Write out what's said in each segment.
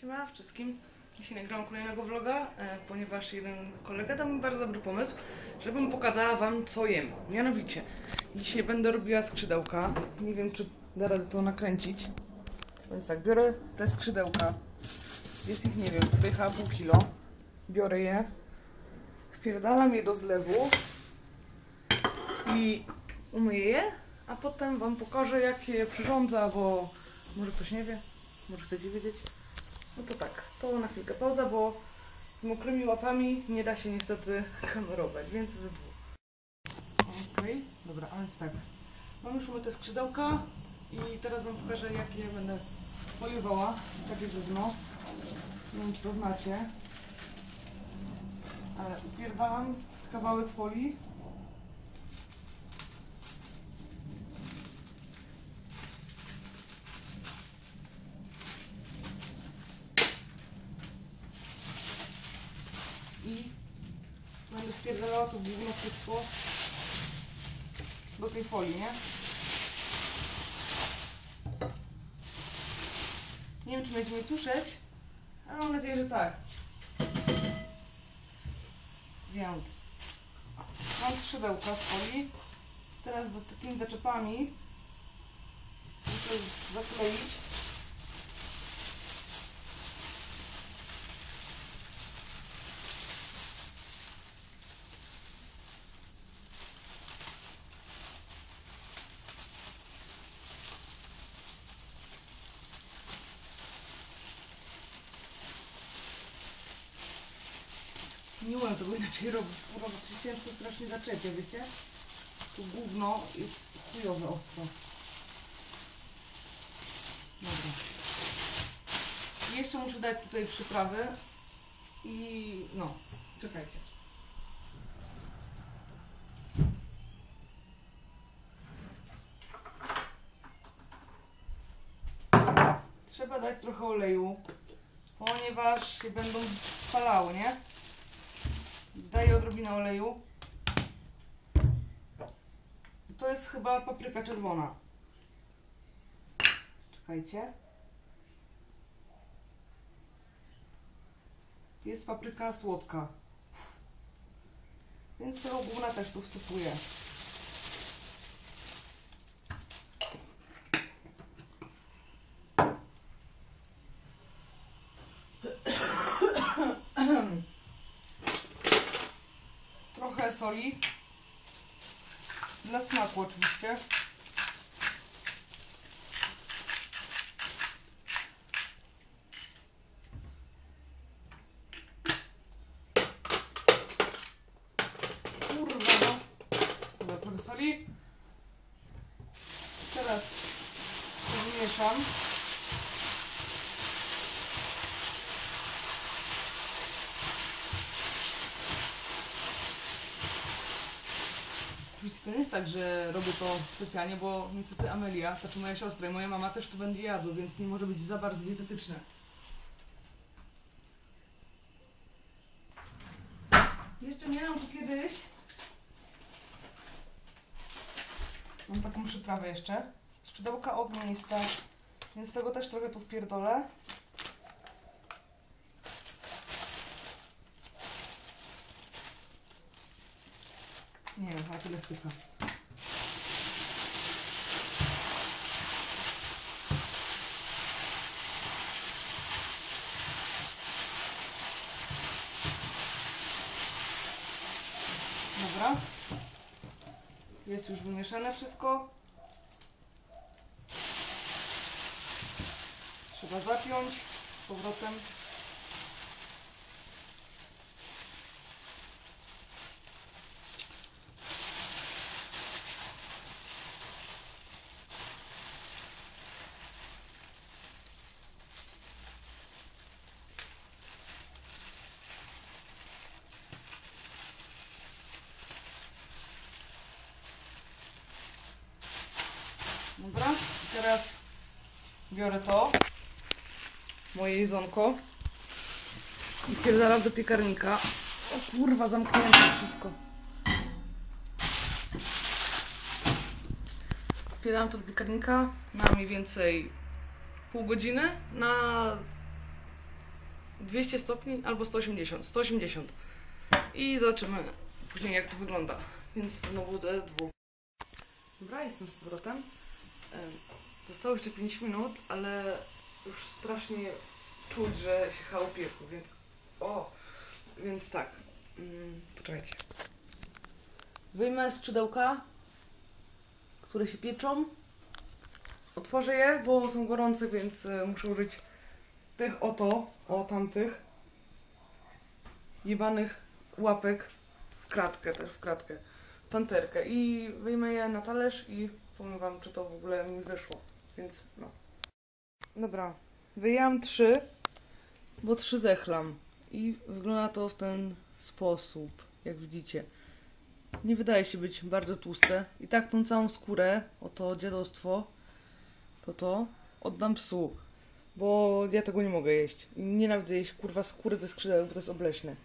Siema wszystkim. Dzisiaj nagrałam kolejnego vloga, e, ponieważ jeden kolega dał mi bardzo dobry pomysł, żebym pokazała wam co jem. Mianowicie, dzisiaj będę robiła skrzydełka. Nie wiem czy da radę to nakręcić. Więc tak, biorę te skrzydełka. Jest ich, nie wiem, tutaj chyba pół kilo. Biorę je, wpierdalam je do zlewu i umyję je, a potem wam pokażę jak je przyrządza, bo może ktoś nie wie, może chcecie wiedzieć. No to tak, to na chwilkę pauza, bo z mokrymi łapami nie da się niestety kamerować, więc ze dwóch. Okej, dobra, a więc tak. Mam już umyte skrzydełka i teraz wam pokażę jak je będę poliwała. Takie gówno. Nie wiem czy to znacie. Ale upierdalam kawałek folii. i będę wpierdalała to gówno wszystko do tej folii, nie? Nie wiem, czy będzie mnie słyszeć, ale mam nadzieję, że tak. Więc mam skrzydełka w folii. Teraz za takimi zaczepami muszę zakleić. Nie umiem tego inaczej robić, kurwa, bo to się ciężko strasznie zaczepia, wiecie? Tu gówno jest chujowe ostro. Dobra. Jeszcze muszę dać tutaj przyprawy i no, czekajcie. Trzeba dać trochę oleju, ponieważ się będą spalały, nie? Daję odrobinę oleju. To jest chyba papryka czerwona. Czekajcie. Jest papryka słodka. Więc tego gówna też tu wsypuję. Trochę soli. Dla smaku oczywiście. Kurwa no. Dobra, trochę soli. Teraz wymieszam. Wiecie, to nie jest tak, że robię to specjalnie, bo niestety Amelia, znaczy moja siostra i moja mama też to będzie jadły, więc nie może być za bardzo dietetyczne. Jeszcze miałam tu kiedyś. Mam taką przyprawę jeszcze. Skrzydełka ogniste, więc tego też trochę tu wpierdolę. Nie wiem, chyba tyle styka. Dobra. Jest już wymieszane wszystko. Trzeba zapiąć z powrotem. Dobra, teraz biorę to, moje jedzonko i pierdalam do piekarnika. O kurwa, zamknięte wszystko. Wpierdalam to do piekarnika na mniej więcej pół godziny na 200 stopni albo 180. 180. I zobaczymy później jak to wygląda. Więc znowu ze dwóch. Dobra, jestem z powrotem. Zostało jeszcze 5 minut, ale już strasznie czuć, że się chałupieku, więc o, więc tak. Mm, poczekajcie. Wyjmę skrzydełka, które się pieczą. Otworzę je, bo są gorące, więc e, muszę użyć tych oto, o tamtych jebanych łapek w kratkę, też w kratkę, panterkę i wyjmę je na talerz i powiem wam, czy to w ogóle mi wyszło, więc no. Dobra, wyjęłam trzy, bo trzy zechlam i wygląda to w ten sposób, jak widzicie. Nie wydaje się być bardzo tłuste i tak tą całą skórę, oto dziadostwo, to to oddam psu, bo ja tego nie mogę jeść. I nienawidzę jeść kurwa skóry ze skrzydeł, bo to jest obleśne.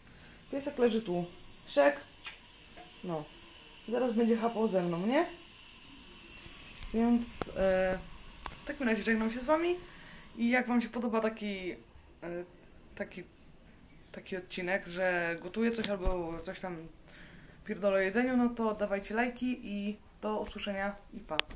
Piesek leży tu. Szek. No. Zaraz będzie chapał ze mną, nie? Więc e, w takim razie żegnam się z wami i jak wam się podoba taki e, taki taki odcinek, że gotuję coś albo coś tam pierdolę o jedzeniu, no to dawajcie lajki i do usłyszenia i pa.